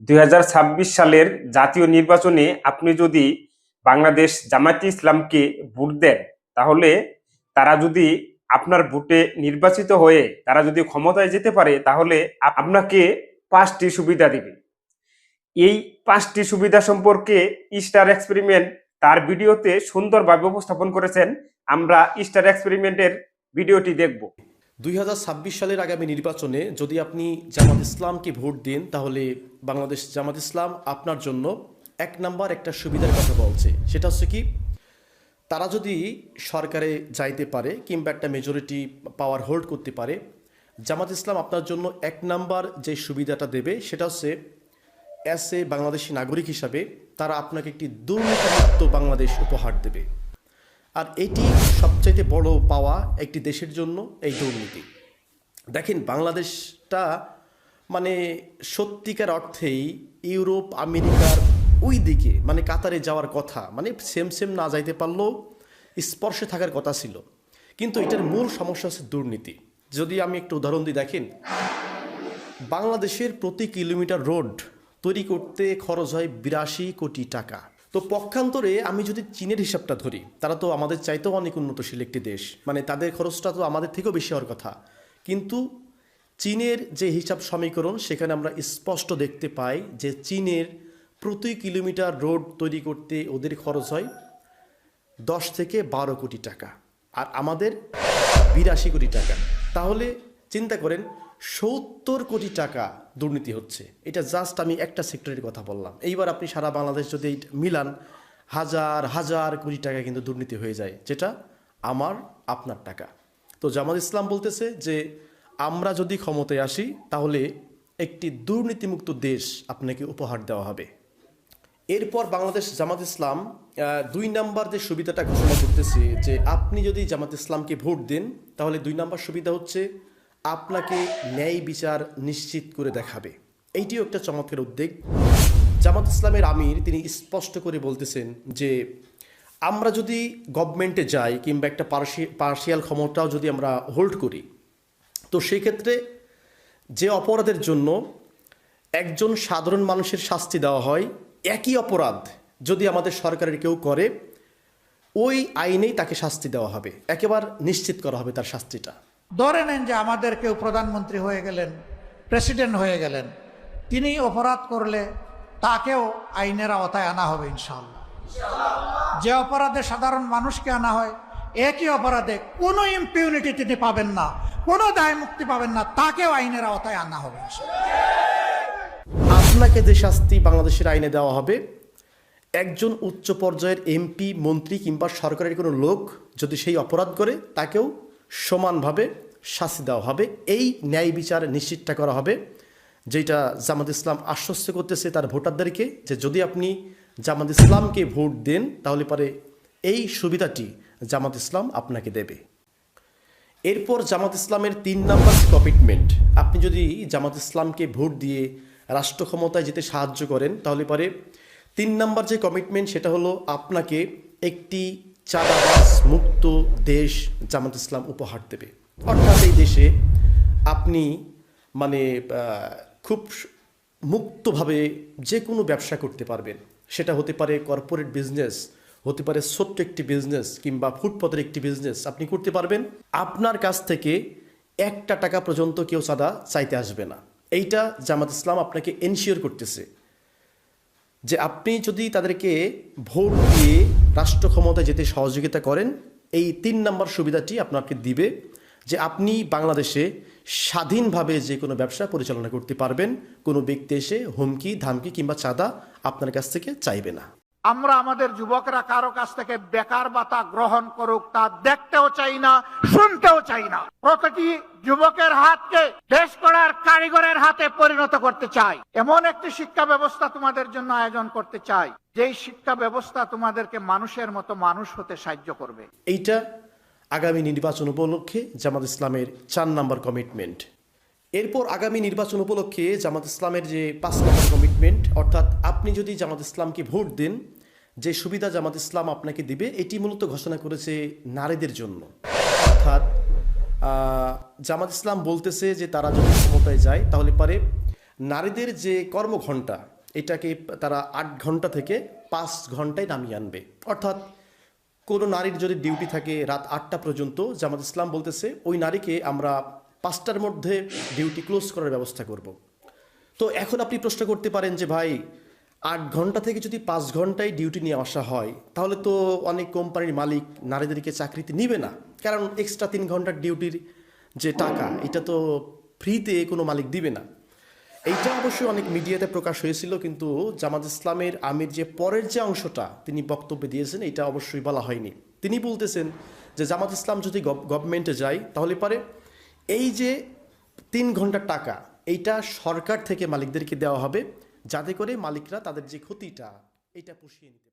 দুই হাজার ছাব্বিশ সালের জাতীয় নির্বাচনে আপনি যদি বাংলাদেশ জামায়াতে ইসলামকে ভোট দেন, তাহলে তারা যদি আপনার ভোটে নির্বাচিত হয়ে তারা যদি ক্ষমতায় যেতে পারে, তাহলে আপনাকে পাঁচটি সুবিধা দিবে। এই পাঁচটি সুবিধা সম্পর্কে স্টার এক্সপেরিমেন্ট তার ভিডিওতে সুন্দরভাবে উপস্থাপন করেছেন। আমরা স্টার এক্সপেরিমেন্টের ভিডিওটি দেখব। দুই হাজার ছাব্বিশ সালের আগামী নির্বাচনে যদি আপনি জামাত ইসলামকে ভোট দেন, তাহলে বাংলাদেশ জামাত ইসলাম আপনার জন্য এক নাম্বার একটা সুবিধার কথা বলছে। সেটা হচ্ছে কি, তারা যদি সরকারে যাইতে পারে কিংবা একটা মেজরিটি পাওয়ার হোল্ড করতে পারে, জামাত ইসলাম আপনার জন্য এক নাম্বার যে সুবিধাটা দেবে, সেটা হচ্ছে অ্যাস এ বাংলাদেশি নাগরিক হিসাবে তারা আপনাকে একটি দুর্নীতিমুক্ত বাংলাদেশ উপহার দেবে। আর এটি সবচাইতে বড় পাওয়া একটি দেশের জন্য এই দুর্নীতি। দেখেন, বাংলাদেশটা মানে সত্যিকার অর্থেই ইউরোপ, আমেরিকার ওই দিকে মানে কাতারে যাওয়ার কথা মানে সেম সেম না যাইতে পারলেও স্পর্শে থাকার কথা ছিল। কিন্তু এটার মূল সমস্যা হচ্ছে দুর্নীতি। যদি আমি একটু উদাহরণ দিই, দেখেন, বাংলাদেশের প্রতি কিলোমিটার রোড তৈরি করতে খরচ হয় বিরাশি কোটি টাকা। তো পক্ষান্তরে আমি যদি চীনের হিসাবটা ধরি, তারা তো আমাদের চাইতেও অনেক উন্নতশীল একটি দেশ। মানে তাদের খরচটা তো আমাদের থেকেও বেশি হওয়ার কথা। কিন্তু চীনের যে হিসাব সমীকরণ, সেখানে আমরা স্পষ্ট দেখতে পাই যে চীনের প্রতি কিলোমিটার রোড তৈরি করতে ওদের খরচ হয় দশ থেকে বারো কোটি টাকা। আর আমাদের বিরাশি কোটি টাকা। তাহলে চিন্তা করেন সত্তর কোটি টাকা দুর্নীতি হচ্ছে। এটা জাস্ট আমি একটা সেক্টরের কথা বললাম। এইবার আপনি সারা বাংলাদেশ যদি মিলান, হাজার হাজার কোটি টাকা কিন্তু দুর্নীতি হয়ে যায়, যেটা আমার, আপনার টাকা। তো জামাত ইসলাম বলতেছে যে, আমরা যদি ক্ষমতায় আসি, তাহলে একটি দুর্নীতিমুক্ত দেশ আপনাকে উপহার দেওয়া হবে। এরপর বাংলাদেশ জামাত ইসলাম দুই নাম্বার যে সুবিধাটা ঘোষণা করতেছে যে, আপনি যদি জামাত ইসলামকে ভোট দেন, তাহলে দুই নাম্বার সুবিধা হচ্ছে আপনাকে ন্যায় বিচার নিশ্চিত করে দেখাবে। এইটিও একটা চমৎকার উদ্যোগ জামাত ইসলামের আমির তিনি স্পষ্ট করে বলতেছেন যে, আমরা যদি গভর্নমেন্টে যাই কিংবা একটা পার্শিয়াল ক্ষমতাও যদি আমরা হোল্ড করি, তো সেক্ষেত্রে যে অপরাধের জন্য একজন সাধারণ মানুষের শাস্তি দেওয়া হয়, একই অপরাধ যদি আমাদের সরকারের কেউ করে, ওই আইনেই তাকে শাস্তি দেওয়া হবে। একেবারে নিশ্চিত করা হবে তার শাস্তিটা। ধরে নেন যে আমাদের কেউ প্রধানমন্ত্রী হয়ে গেলেন, প্রেসিডেন্ট হয়ে গেলেন, তিনি অপরাধ করলে তাকেও আইনের আওতায় আনা হবে ইনশাল্লাহ যে অপরাধে সাধারণ মানুষকে আনা হয়, একই অপরাধে কোনো ইম্পিউনিটি তিনি পাবেন না, কোনো দায় মুক্তি পাবেন না, তাকেও আইনের আওতায় আনা হবে। আপনাকে যে শাস্তি বাংলাদেশের আইনে দেওয়া হবে, একজন উচ্চ পর্যায়ের এমপি, মন্ত্রী কিংবা সরকারের কোনো লোক যদি সেই অপরাধ করে, তাকেও সমানভাবে শাস্তি দেওয়া হবে। এই ন্যায় বিচার নিশ্চিতটা করা হবে। যেটা জামাত ইসলাম আশ্বস্ত করতেছে তার ভোটারদেরকে যে যদি আপনি জামাত ইসলামকে ভোট দেন, তাহলে পরে এই সুবিধাটি জামাত ইসলাম আপনাকে দেবে। এরপর জামাত ইসলামের তিন নাম্বার কমিটমেন্ট আপনি যদি জামাত ইসলামকে ভোট দিয়ে রাষ্ট্র ক্ষমতায় যেতে সাহায্য করেন, তাহলে পরে তিন নাম্বার যে কমিটমেন্ট সেটা হলো আপনাকে একটি চাঁদাবাস মুক্ত দেশ জামাত ইসলাম উপহার দেবে। অর্থাৎ এই দেশে আপনি মানে খুব মুক্তভাবে যে কোনো ব্যবসা করতে পারবেন। সেটা হতে পারে কর্পোরেট বিজনেস হতে পারে ছোট্ট একটি বিজনেস কিংবা ফুটপথের একটি বিজনেস আপনি করতে পারবেন। আপনার কাছ থেকে একটা টাকা পর্যন্ত কেউ চাঁদা চাইতে আসবে না। এইটা জামাত ইসলাম আপনাকে এনশিওর করতেছে। যে আপনি যদি তাদেরকে ভোট দিয়ে রাষ্ট্র ক্ষমতায় যেতে সহযোগিতা করেন, এই তিন নম্বর সুবিধাটি আপনাকে দিবে যে আপনি বাংলাদেশে স্বাধীনভাবে যে কোনো ব্যবসা পরিচালনা করতে পারবেন। কোনো ব্যক্তি এসে হুমকি, ধামকি কিংবা চাঁদা আপনার কাছ থেকে চাইবে না। আমরা আমাদের যুবকরা কারও কাছ থেকে বেকার বাতা গ্রহণ করুক তা দেখতেও চাই না, শুনতেও চাই না। প্রতিটি যুবকের হাতকে দেশ করার কারিগরের হাতে পরিণত করতে চাই। এমন একটি শিক্ষা ব্যবস্থা তোমাদের জন্য আয়োজন করতে চাই, যেই শিক্ষা ব্যবস্থা তোমাদেরকে মানুষের মতো মানুষ হতে সাহায্য করবে। এইটা আগামী নির্বাচন উপলক্ষে জামাত ইসলামের চার নম্বর কমিটমেন্ট এরপর আগামী নির্বাচন উপলক্ষে জামাত ইসলামের যে পাঁচ নম্বর কমিটমেন্ট অর্থাৎ আপনি যদি জামাত ইসলামকে ভোট দেন, যে সুবিধা জামাত ইসলাম আপনাকে দিবে, এটি মূলত ঘোষণা করেছে নারীদের জন্য। অর্থাৎ জামাত ইসলাম বলতেছে যে তারা যদি ক্ষমতায় যায়, তাহলে পারে নারীদের যে কর্মঘণ্টা, এটাকে তারা আট ঘণ্টা থেকে পাঁচ ঘন্টায় নামিয়ে আনবে। অর্থাৎ, কোনো নারীর যদি ডিউটি থাকে রাত আটটা পর্যন্ত, জামাত ইসলাম বলতেছে, ওই নারীকে আমরা পাঁচটার মধ্যে ডিউটি ক্লোজ করার ব্যবস্থা করব। তো এখন আপনি প্রশ্ন করতে পারেন যে, ভাই, আট ঘণ্টা থেকে যদি পাঁচ ঘন্টায় ডিউটি নিয়ে আসা হয়, তাহলে তো অনেক কোম্পানির মালিক নারীদেরকে চাকরিতে নিবে না। কারণ এক্সট্রা তিন ঘণ্টার ডিউটির যে টাকা, এটা তো ফ্রিতে কোনো মালিক দিবে না। এইটা অবশ্যই অনেক মিডিয়াতে প্রকাশ হয়েছিল, কিন্তু জামাত ইসলামের আমির যে পরের যে অংশটা তিনি বক্তব্যে দিয়েছেন, এটা অবশ্যই বলা হয়নি। তিনি বলতেছেন যে, জামাত ইসলাম যদি গভর্নমেন্টে যায়, তাহলে পারে এই যে তিন ঘণ্টার টাকা, এইটা সরকার থেকে মালিকদেরকে দেওয়া হবে, যাতে করে মালিকরা তাদের যে ক্ষতিটা এটা পুষিয়ে নিতে